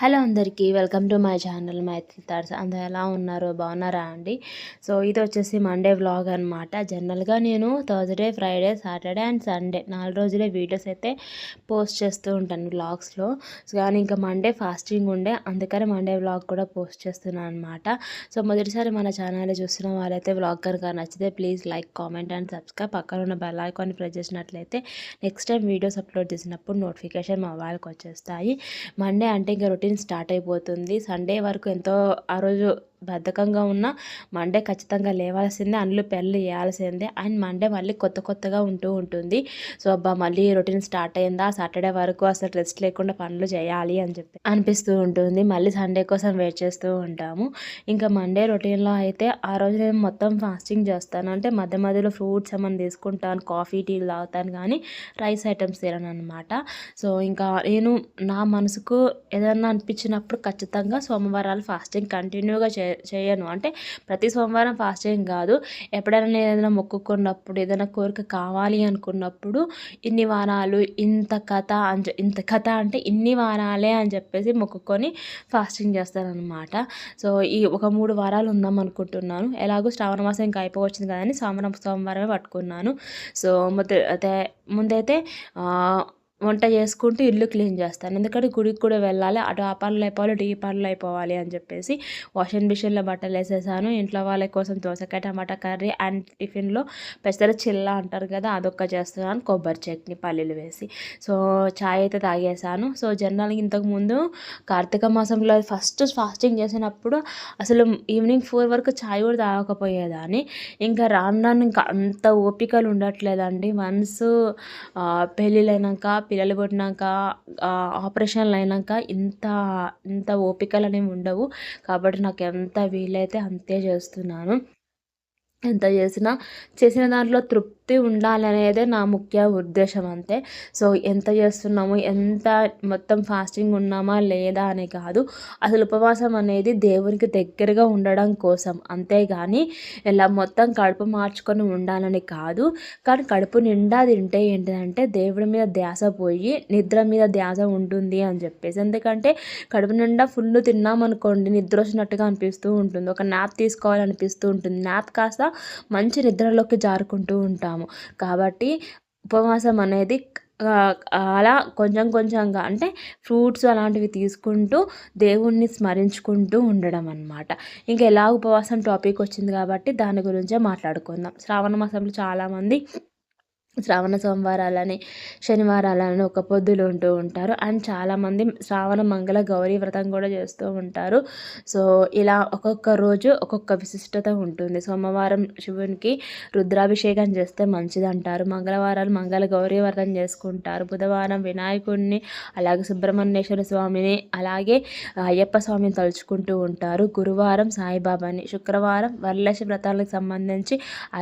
Hello అందరికీ welcome to my channel Mythil thoughts. అందరు ఎలా ఉన్నారో బాగున్నారా అండి? సో ఇది వచ్చేసి మండే వ్లాగ్ అనమాట జనరల్గా నేను Thursday Friday Saturday and Sunday నాలుగు రోజులే వీడియోస్ అయితే పోస్ట్ చేస్తూ ఉంటాను వ్లాగ్స్లో కానీ ఇంకా మండే ఫాస్టింగ్ ఉండే అందుకని మండే వ్లాగ్ కూడా పోస్ట్ చేస్తున్నాను అనమాట సో మొదటిసారి మన ఛానల్ చూస్తున్న వాళ్ళైతే వ్లాగ్ కనుక నచ్చితే please like comment and subscribe పక్కన ఉన్న బెల్ ఐకాన్ ప్రెస్ చేసినట్లయితే నెక్స్ట్ టైం వీడియోస్ అప్లోడ్ చేసినప్పుడు నోటిఫికేషన్ మొబైల్కి వచ్చేస్తాయి. మండే అంటే ఇంకా రొటీన్ స్టార్ట్ అయిపోతుంది. సండే వరకు ఎంతో ఆ రోజు బద్ధకంగా ఉన్న మండే ఖచ్చితంగా లేవాల్సిందే అందులో పెళ్ళి వేయాల్సిందే అండ్ మండే మళ్ళీ కొత్త కొత్తగా ఉంటూ ఉంటుంది. సో అబ్బా మళ్ళీ రొటీన్ స్టార్ట్ అయిందా? సాటర్డే వరకు అసలు రెస్ట్ లేకుండా పనులు చేయాలి అని చెప్పి అనిపిస్తూ ఉంటుంది. మళ్ళీ సండే కోసం వెయిట్ చేస్తూ ఉంటాము. ఇంకా మండే రొటీన్లో అయితే ఆ రోజు నేను మొత్తం ఫాస్టింగ్ చేస్తాను. అంటే మధ్య మధ్యలో ఫ్రూట్స్ ఏమైనా తీసుకుంటాను కాఫీ టీలు తాగుతాను కానీ రైస్ ఐటమ్స్ తినను అనమాట సో ఇంకా నేను నా మనసుకు ఏదన్నా అనిపించినప్పుడు ఖచ్చితంగా సోమవారాలు ఫాస్టింగ్ కంటిన్యూగా చే చేయను. అంటే ప్రతి సోమవారం ఫాస్టింగ్ కాదు. ఎప్పుడైనా నేను ఏదైనా మొక్కుకున్నప్పుడు ఏదైనా కోరిక కావాలి అనుకున్నప్పుడు ఇన్ని వారాలు ఇంత కథ అని ఇంత కథ అంటే ఇన్ని వారాలే అని చెప్పేసి మొక్కుకొని ఫాస్టింగ్ చేస్తానన్నమాట. సో ఈ ఒక మూడు వారాలు ఉందాం అనుకుంటున్నాను. ఎలాగో శ్రావణ మాసం ఇంకా అయిపోవచ్చింది కదని సోమవారం సోమవారమే పట్టుకున్నాను. సో మొదట ముందైతే వంట చేసుకుంటూ ఇల్లు క్లీన్ చేస్తాను. ఎందుకంటే గుడికి కూడా వెళ్ళాలి. అటు ఆ పనులు అయిపోవాలి ఇటు ఈ పనులు అయిపోవాలి అని చెప్పేసి వాషింగ్ మిషన్లో బట్టలు వేసేసాను. ఇంట్లో వాళ్ళ కోసం దోసకాయ టమాటా కర్రీ అండ్ టిఫిన్లో పెసర చిల్ల అంటారు కదా అదొక్క చేస్తున్నాను. కొబ్బరి చట్నీ పల్లీలు వేసి. సో చాయ్ అయితే తాగేసాను. సో జనరల్గా ఇంతకుముందు కార్తీక మాసంలో ఫస్ట్ ఫాస్టింగ్ చేసినప్పుడు అసలు ఈవినింగ్ ఫోర్ వరకు చాయ్ కూడా తాగకపోయేదాన్ని. ఇంకా రాను రాను ఇంకా అంత ఓపికలు ఉండట్లేదండి. వన్స్ పెళ్ళిళ్ళైనాక పిల్లలు పుట్టినాక ఆపరేషన్లు అయినాక ఇంత ఇంత ఓపికలు అనేవి ఉండవు. కాబట్టి నాకు ఎంత వీలైతే అంతే చేస్తున్నాను. ఎంత చేసినా చేసిన దాంట్లో తృప్తి ఉండాలనేదే నా ముఖ్య ఉద్దేశం అంతే. సో ఎంత చేస్తున్నాము ఎంత మొత్తం ఫాస్టింగ్ ఉన్నామా లేదా అని కాదు. అసలు ఉపవాసం అనేది దేవునికి దగ్గరగా ఉండడం కోసం అంతేగాని ఇలా మొత్తం కడుపు మార్చుకొని ఉండాలని కాదు. కానీ కడుపు నిండా తింటే ఏంటంటే దేవుడి మీద ధ్యాస పోయి నిద్ర మీద ధ్యాస ఉంటుంది అని చెప్పేసి. ఎందుకంటే కడుపు నిండా ఫుల్ తిన్నామనుకోండి నిద్ర వచ్చినట్టుగా అనిపిస్తూ ఉంటుంది. ఒక నాప్ తీసుకోవాలనిపిస్తూ ఉంటుంది. నాప్ కాస్త మంచి నిద్రలోకి జారుకుంటూ ఉంటాము. కాబట్టి ఉపవాసం అనేది అలా కొంచెం కొంచెంగా అంటే ఫ్రూట్స్ అలాంటివి తీసుకుంటూ దేవుణ్ణి స్మరించుకుంటూ ఉండడం అనమాట ఇంకా ఎలా ఉపవాసం టాపిక్ వచ్చింది కాబట్టి దాని గురించే మాట్లాడుకుందాం. శ్రావణ మాసంలో చాలామంది శ్రావణ సోమవారాలని శనివారాలని ఒక పొద్దులు ఉంటూ ఉంటారు. అండ్ చాలామంది శ్రావణ మంగళ గౌరీ వ్రతం కూడా చేస్తూ ఉంటారు. సో ఇలా ఒక్కొక్క రోజు ఒక్కొక్క విశిష్టత ఉంటుంది. సోమవారం శివునికి రుద్రాభిషేకం చేస్తే మంచిది అంటారు మంగళవారాలు మంగళ గౌరీ వ్రతం చేసుకుంటారు. బుధవారం వినాయకుడిని అలాగే సుబ్రహ్మణ్యేశ్వర స్వామిని అలాగే అయ్యప్ప స్వామిని తలుచుకుంటూ ఉంటారు. గురువారం సాయిబాబాని శుక్రవారం వరలక్ష్మి వ్రతాలకు సంబంధించి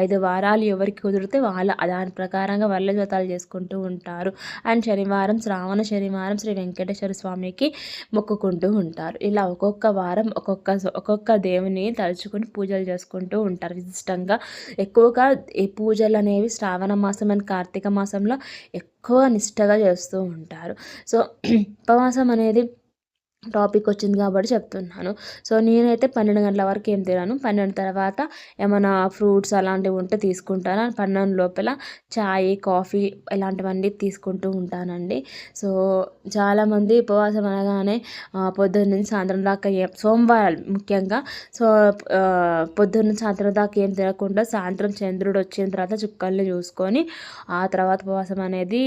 ఐదు వారాలు ఎవరికి కుదిరితే వాళ్ళ దాని ప్రకారం ప్రకారంగా వల్ల వ్రతాలు చేసుకుంటూ ఉంటారు. అండ్ శనివారం శ్రావణ శనివారం శ్రీ వెంకటేశ్వర స్వామికి మొక్కుకుంటూ ఉంటారు. ఇలా ఒక్కొక్క వారం ఒక్కొక్క ఒక్కొక్క దేవుని తలుచుకొని పూజలు చేసుకుంటూ ఉంటారు. విశిష్టంగా ఎక్కువగా ఈ పూజలు అనేవి శ్రావణ మాసం అండ్ కార్తీక మాసంలో ఎక్కువ నిష్టగా చేస్తూ ఉంటారు. సో ఉపవాసం అనేది టాపిక్ వచ్చింది కాబట్టి చెప్తున్నాను. సో నేనైతే పన్నెండు గంటల వరకు ఏం తినాను. పన్నెండు తర్వాత ఏమైనా ఫ్రూట్స్ అలాంటివి ఉంటే తీసుకుంటాను. పన్నెండు లోపల చాయ్ కాఫీ ఇలాంటివన్నీ తీసుకుంటూ ఉంటానండి. సో చాలామంది ఉపవాసం అనగానే పొద్దున్న నుంచి సాయంత్రం దాకా ఏం సోమవారాలు ముఖ్యంగా సో పొద్దున్న సాయంత్రం దాకా ఏం తినకుండా సాయంత్రం చంద్రుడు వచ్చిన తర్వాత చుక్కల్ని చూసుకొని ఆ తర్వాత ఉపవాసం అనేది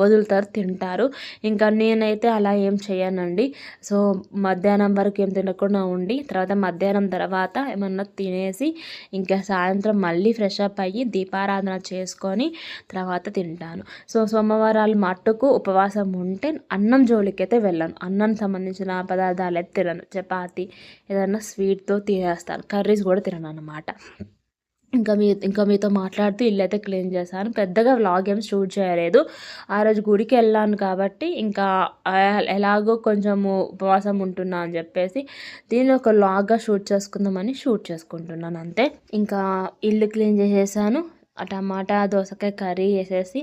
వదులుతారు తింటారు. ఇంకా నేనైతే అలా ఏం చేయనండి. సో మధ్యాహ్నం వరకు ఏం తినకుండా ఉండి తర్వాత మధ్యాహ్నం తర్వాత ఏమన్నా తినేసి ఇంకా సాయంత్రం మళ్ళీ ఫ్రెష్ అప్ అయ్యి దీపారాధన చేసుకొని తర్వాత తింటాను. సో సోమవారాలు మట్టుకు ఉపవాసం ఉంటే అన్నం జోలికైతే వెళ్ళను. అన్నం సంబంధించిన పదార్థాలు అయితే తినను. చపాతి ఏదైనా స్వీట్తో తినేస్తాను. కర్రీస్ కూడా తినను అనమాట ఇంకా మీ ఇంకా మీతో మాట్లాడుతూ ఇల్లు అయితే క్లీన్ చేశాను. పెద్దగా వ్లాగ్ ఏం షూట్ చేయలేదు. ఆ రోజు గుడికి వెళ్ళాను కాబట్టి ఇంకా ఎలాగో కొంచెము ఉపవాసం ఉంటున్నా అని చెప్పేసి దీన్ని ఒక లాగ్గా షూట్ చేసుకుందామని షూట్ చేసుకుంటున్నాను అంతే. ఇంకా ఇల్లు క్లీన్ చేసేసాను. టమాటా దోసకాయ కర్రీ వేసేసి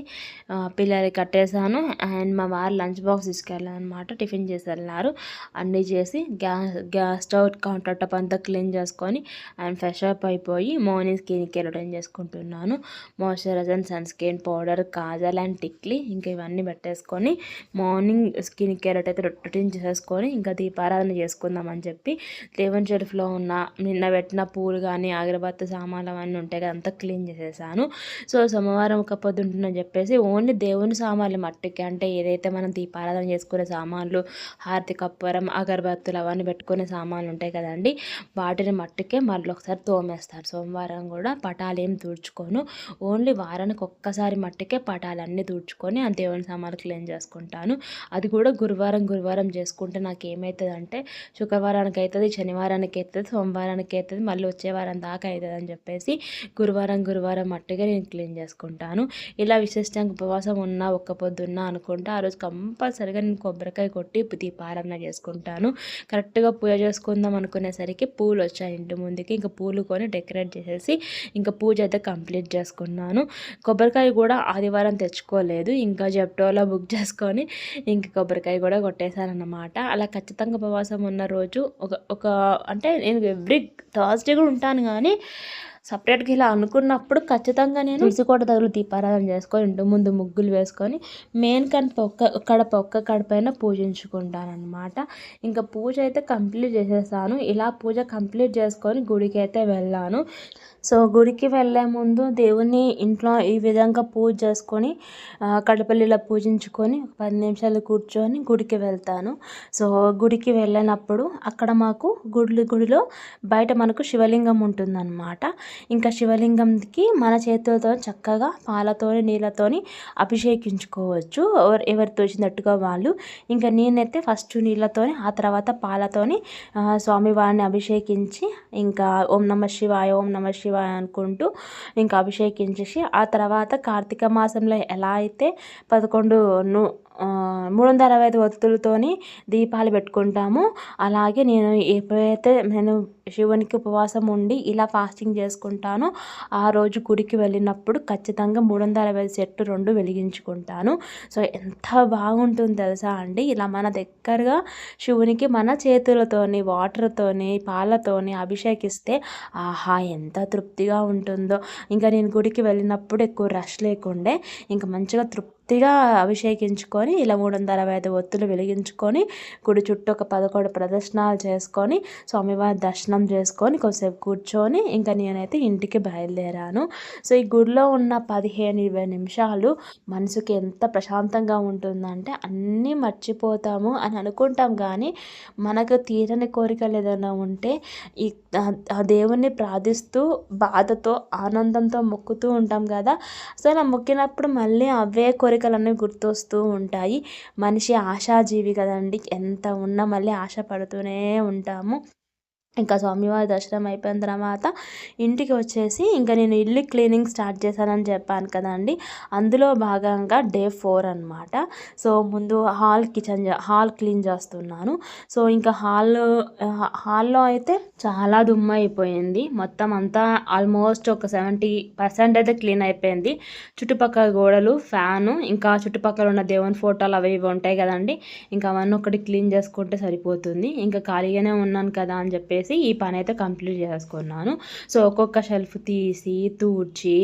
పిల్లలకి కట్టేసాను. అండ్ మా వారు లంచ్ బాక్స్ తీసుకెళ్ళాను అనమాట టిఫిన్ చేసి వెళ్ళినారు అన్నీ చేసి gas gas stove counter top అంతా క్లీన్ చేసుకొని అండ్ ఫ్రెష్ అప్ అయిపోయి మార్నింగ్ స్కిన్ కేర్ చేసుకుంటున్నాను. Moisturiser sun screen powder kajal and tikli ఇంకా ఇవన్నీ పెట్టేసుకొని మార్నింగ్ స్కిన్ కేర్ అయితే రొటీన్ చేసేసుకొని ఇంకా దీపారాధన చేసుకుందామని చెప్పి దేవుని షెల్ఫ్లో ఉన్న నిన్న పెట్టిన పూలు కానీ అగరబత్తి సామాన్లు అవన్నీ ఉంటాయి కదా అంతా క్లీన్ చేసేసాను. సో సోమవారం ఒక పొద్దు ఉంటుందని చెప్పేసి ఓన్లీ దేవుని సామాన్లు మట్టికి. అంటే ఏదైతే మనం దీపారాధన చేసుకునే సామాన్లు హారతి కప్పరం అగరబత్తులు అవన్నీ పెట్టుకునే సామాన్లు ఉంటాయి కదండి వాటిని మట్టికే మళ్ళీ ఒకసారి తోమేస్తారు. సోమవారం కూడా పటాలు ఏం తుడుచుకోను. ఓన్లీ వారానికి ఒక్కసారి మట్టికే పటాలన్నీ తుడుచుకొని ఆ దేవుని సామాన్లు క్లీన్ చేసుకుంటాను. అది కూడా గురువారం గురువారం చేసుకుంటే నాకు ఏమవుతుందంటే శుక్రవారానికి అవుతుంది శనివారానికి అవుతుంది సోమవారానికి అవుతుంది మళ్ళీ వచ్చే వారం దాకా అవుతుంది అని చెప్పేసి గురువారం గురువారం మట్టిగా నేను క్లీన్ చేసుకుంటాను. ఇలా విశిష్టంగా ఉపవాసం ఉన్నా ఒక్క పొద్దున్నా అనుకుంటే ఆ రోజు కంపల్సరిగా నేను కొబ్బరికాయ కొట్టి దీపారాధన చేసుకుంటాను. కరెక్ట్గా పూజ చేసుకుందాం అనుకునేసరికి పూలు వచ్చాయి ఇంటి ముందుకి. ఇంకా పూలు కొని డెకరేట్ చేసేసి ఇంకా పూజ అయితే కంప్లీట్ చేసుకున్నాను. కొబ్బరికాయ కూడా ఆదివారం తెచ్చుకోలేదు. ఇంకా జెప్టోలో బుక్ చేసుకొని ఇంక కొబ్బరికాయ కూడా కొట్టేశానన్నమాట. అలా ఖచ్చితంగా ఉపవాసం ఉన్న రోజు ఒక ఒక అంటే నేను ఎవ్రీ థర్స్డే కూడా ఉంటాను కానీ సపరేట్గా ఇలా అనుకున్నప్పుడు ఖచ్చితంగా నేను తులసికోట తగులు దీపారాధన చేసుకొని ఇంటి ముందు ముగ్గులు వేసుకొని మెయిన్ కడప ఒక్క కడప ఒక్క కడపైన పూజించుకుంటాను అనమాట ఇంకా పూజ అయితే కంప్లీట్ చేసేసాను. ఇలా పూజ కంప్లీట్ చేసుకొని గుడికి అయితే వెళ్ళాను. సో గుడికి వెళ్ళే ముందు దేవుని ఇంట్లో ఈ విధంగా పూజ చేసుకొని కడపల్లిలో పూజించుకొని ఒక పది నిమిషాలు కూర్చొని గుడికి వెళ్తాను. సో గుడికి వెళ్ళినప్పుడు అక్కడ మాకు గుడి గుడిలో బయట మనకు శివలింగం ఉంటుందన్నమాట. ఇంకా శివలింగంకి మన చేతులతో చక్కగా పాలతోని నీళ్ళతోని అభిషేకించుకోవచ్చు. ఎవరు ఎవరితో తోచినట్టుగా వాళ్ళు. ఇంకా నేనైతే ఫస్ట్ నీళ్ళతోని ఆ తర్వాత పాలతోని స్వామివారిని అభిషేకించి ఇంకా ఓం నమ శివాయ ఓం నమ శివాయ అనుకుంటూ ఇంకా అభిషేకించేసి ఆ తర్వాత కార్తీక మాసంలో ఎలా అయితే పదకొండు మూడు వందల అరవై ఐదు ఒత్తులతోని దీపాలు పెట్టుకుంటాము. అలాగే నేను ఎప్పుడైతే నేను శివునికి ఉపవాసం ఉండి ఇలా ఫాస్టింగ్ చేసుకుంటానో ఆ రోజు గుడికి వెళ్ళినప్పుడు ఖచ్చితంగా మూడు వందల అరవై చెట్టు రెండు వెలిగించుకుంటాను. సో ఎంత బాగుంటుంది తెలుసా అండి? ఇలా మన దగ్గరగా శివునికి మన చేతులతోని వాటర్తోని పాలతోని అభిషేకిస్తే ఆహా ఎంత తృప్తిగా ఉంటుందో. ఇంకా నేను గుడికి వెళ్ళినప్పుడు ఎక్కువ రష్ లేకుండే ఇంకా మంచిగా తృప్తి పూర్తిగా అభిషేకించుకొని ఇలా మూడు వందల అరవై ఐదు ఒత్తులు వెలిగించుకొని గుడి చుట్టూ ఒక పదకొండు ప్రదర్శనాలు చేసుకొని స్వామివారి దర్శనం చేసుకొని కొద్దిసేపు కూర్చొని ఇంకా నేనైతే ఇంటికి బయలుదేరాను. సో ఈ గుడిలో ఉన్న పదిహేను ఇరవై నిమిషాలు మనసుకి ఎంత ప్రశాంతంగా ఉంటుందంటే అన్నీ మర్చిపోతాము అని అనుకుంటాం కానీ మనకు తీరని కోరికలు ఏదైనా ఉంటే ఈ ఆ దేవుణ్ణి ప్రార్థిస్తూ బాధతో ఆనందంతో మొక్కుతూ ఉంటాం కదా. సో ఇలా మొక్కినప్పుడు మళ్ళీ అవే కోరిక కోరికలన్నీ గుర్తొస్తూ ఉంటాయి. మనిషి ఆశాజీవి కదండి. ఎంత ఉన్నా మళ్ళీ ఆశ పడుతూనే ఉంటాము. ఇంకా స్వామివారి దర్శనం అయిపోయిన తర్వాత ఇంటికి వచ్చేసి ఇంకా నేను ఇల్లు క్లీనింగ్ స్టార్ట్ చేశానని చెప్పాను కదండి. అందులో భాగంగా డే ఫోర్ అనమాట సో ముందు హాల్ కిచెన్ హాల్ క్లీన్ చేస్తున్నాను. సో ఇంకా హాల్ హాల్లో అయితే చాలా దుమ్ము అయిపోయింది. మొత్తం అంతా ఆల్మోస్ట్ ఒక సెవెంటీ పర్సెంట్ అయితే క్లీన్ అయిపోయింది. చుట్టుపక్కల గోడలు ఫ్యాను ఇంకా చుట్టుపక్కల ఉన్న దేవుని ఫోటోలు అవి ఇవి ఉంటాయి కదండి. ఇంకా అవన్నీ ఒకటి క్లీన్ చేసుకుంటే సరిపోతుంది. ఇంకా ఖాళీగానే ఉన్నాను కదా అని చెప్పేసి చెప్పేసి ఈ పని అయితే కంప్లీట్ చేసుకున్నాను. సో ఒక్కొక్క షెల్ఫ్ తీసి తూడ్చి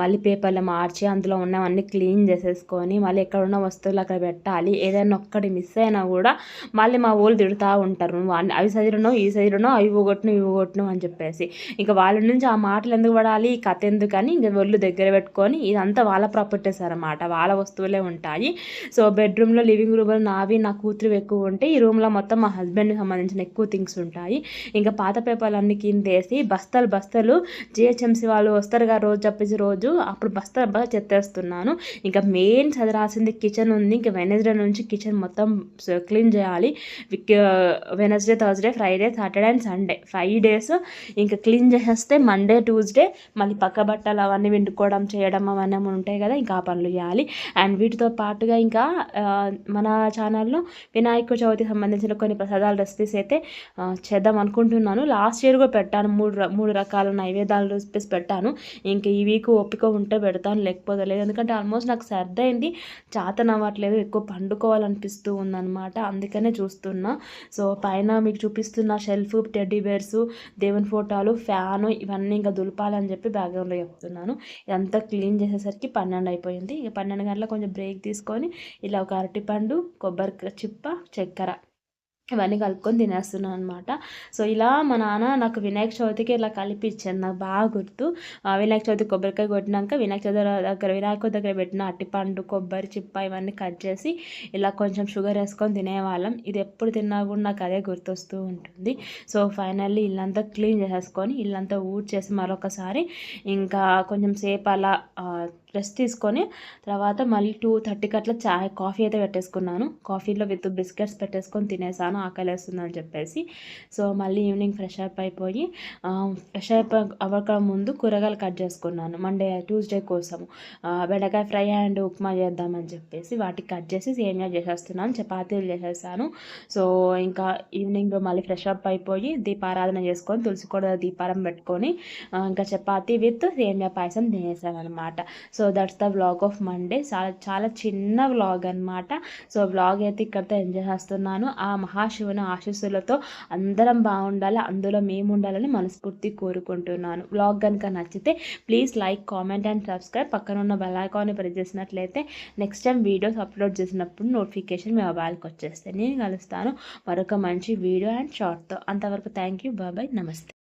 మళ్ళీ పేపర్లు మార్చి అందులో ఉన్నవన్నీ క్లీన్ చేసేసుకొని మళ్ళీ ఎక్కడ ఉన్న వస్తువులు అక్కడ పెట్టాలి. ఏదైనా ఒక్కటి మిస్ అయినా కూడా మళ్ళీ మా ఊళ్ళు తిడుతూ ఉంటారు. అవి చదివినో ఈ చదివినో అవి పోగొట్టును ఇవి పోగొట్టును అని చెప్పేసి. ఇంకా వాళ్ళ నుంచి ఆ మాటలు ఎందుకు పడాలి? ఈ కథ ఎందుకని ఇంకా ఒళ్ళు దగ్గర పెట్టుకొని ఇదంతా వాళ్ళ ప్రాపర్టీస్ అనమాట వాళ్ళ వస్తువులే ఉంటాయి. సో బెడ్రూమ్లో లివింగ్ రూమ్లో నావి నా కూతురు ఎక్కువ ఉంటే ఈ రూమ్లో మొత్తం మా హస్బెండ్కి సంబంధించిన ఎక్కువ థింగ్స్ ఉంటాయి. ఇంకా ఇంకా పాత పేపర్లు అన్ని కిందేసి బస్తాలు బస్తాలు జిహెచ్ఎంసీ వాళ్ళు వస్తారుగా రోజు చెప్పేసి రోజు అప్పుడు బస్తాలు బాగా చెత్తేస్తున్నాను. ఇంకా మెయిన్ చదరాల్సింది కిచెన్ ఉంది. ఇంకా వెనస్డే నుంచి కిచెన్ మొత్తం క్లీన్ చేయాలి. Wednesday Thursday Friday Saturday and Sunday. Five days ఇంకా క్లీన్ చేసేస్తే మండే ట్యూస్డే మళ్ళీ పక్క బట్టలు అవన్నీ వండుకోవడం చేయడం అవన్నీ ఉంటాయి కదా ఇంకా ఆ పనులు చేయాలి. అండ్ వీటితో పాటుగా ఇంకా మన ఛానల్లో వినాయక చవితికి సంబంధించిన కొన్ని ప్రసాదాల రెసిపీస్ అయితే చేద్దాం అనుకుంటున్నాను ఉన్నాను. లాస్ట్ ఇయర్ కూడా పెట్టాను. మూడు మూడు రకాల నైవేద్యాలు రెసిపీస్ పెట్టాను. ఇంకా ఈ వీక్ ఓపిక ఉంటే పెడతాను. లేకపోతే లేదు. ఎందుకంటే ఆల్మోస్ట్ నాకు సర్ది అయింది. చాతన అవ్వట్లేదు ఎక్కువ పండుకోవాలనిపిస్తూ ఉందన్నమాట. అందుకనే చూస్తున్నా. సో పైన మీకు చూపిస్తున్న షెల్ఫ్ టెడ్డీ బేర్స్ దేవుని ఫోటోలు ఫ్యాను ఇవన్నీ ఇంకా దులపాలని చెప్పి బ్యాక్గ్రౌండ్లో చెప్తున్నాను. ఇదంతా క్లీన్ చేసేసరికి పన్నెండు అయిపోయింది. ఇక పన్నెండు గంటల కొంచెం బ్రేక్ తీసుకొని ఇలా ఒక అరటిపండు కొబ్బరి చిప్ప చక్కెర ఇవన్నీ కలుపుకొని తినేస్తున్నాను అనమాట సో ఇలా మా నాన్న నాకు వినాయక చవితికి ఇలా కలిపి నాకు బాగా గుర్తు. వినాయక చవితి కొబ్బరికాయ కొట్టినాక వినాయక చవితి దగ్గర వినాయక దగ్గర పెట్టిన అట్టిపండు కొబ్బరి చిప్ప ఇవన్నీ కట్ చేసి ఇలా కొంచెం షుగర్ వేసుకొని తినేవాళ్ళం. ఇది ఎప్పుడు తిన్నా కూడా నాకు అదే గుర్తొస్తూ ఉంటుంది. సో ఫైనల్లీ ఇల్లంతా క్లీన్ చేసేసుకొని ఇల్లంతా ఊడ్చేసి మరొకసారి ఇంకా కొంచెం సేపు అలా రెస్ట్ తీసుకొని తర్వాత మళ్ళీ టూ థర్టీకి అట్లా చాయ్ కాఫీ అయితే పెట్టేసుకున్నాను. కాఫీలో విత్ బిస్కెట్స్ పెట్టేసుకొని తినేసాను. ఆకలి వేస్తుందని చెప్పేసి. సో మళ్ళీ ఈవినింగ్ ఫ్రెష్ అప్ అయిపోయి ఫ్రెష్ అప్ అవ్వక ముందు కూరగాయలు కట్ చేసుకున్నాను. మండే ట్యూస్డే కోసం బెండకాయ ఫ్రై అండ్ ఉప్మా చేద్దామని చెప్పేసి వాటికి కట్ చేసి సేమియా చేసేస్తున్నాను. చపాతీలు చేసేసాను. సో ఇంకా ఈవినింగ్ మళ్ళీ ఫ్రెష్ అప్ అయిపోయి దీపారాధన చేసుకొని తులసి కూడా దీపారం పెట్టుకొని ఇంకా చపాతీ విత్ సేమియా పాయసం తినేసాను అనమాట so that's the vlog of Monday. చాలా చాలా చిన్న వ్లాగ్ అనమాట సో వ్లాగ్ అయితే ఇక్కడితో ఎంజాయ్ చేస్తున్నాను ఆ మహాశివుని ఆశీస్సులతో అందరం బాగుండాలి అందులో మేము ఉండాలని మనస్ఫూర్తి కోరుకుంటున్నాను. వ్లాగ్ కనుక నచ్చితే please like comment and subscribe. పక్కన ఉన్న బెల్ ఐకాన్ని ప్రెస్ చేసినట్లయితే నెక్స్ట్ టైం వీడియోస్ అప్లోడ్ చేసినప్పుడు నోటిఫికేషన్ మీ మొబైల్కి వచ్చేస్తే నేను కలుస్తాను మరొక మంచి వీడియో అండ్ షార్ట్తో. అంతవరకు థ్యాంక్ యూ. బాబాయ్ నమస్తే.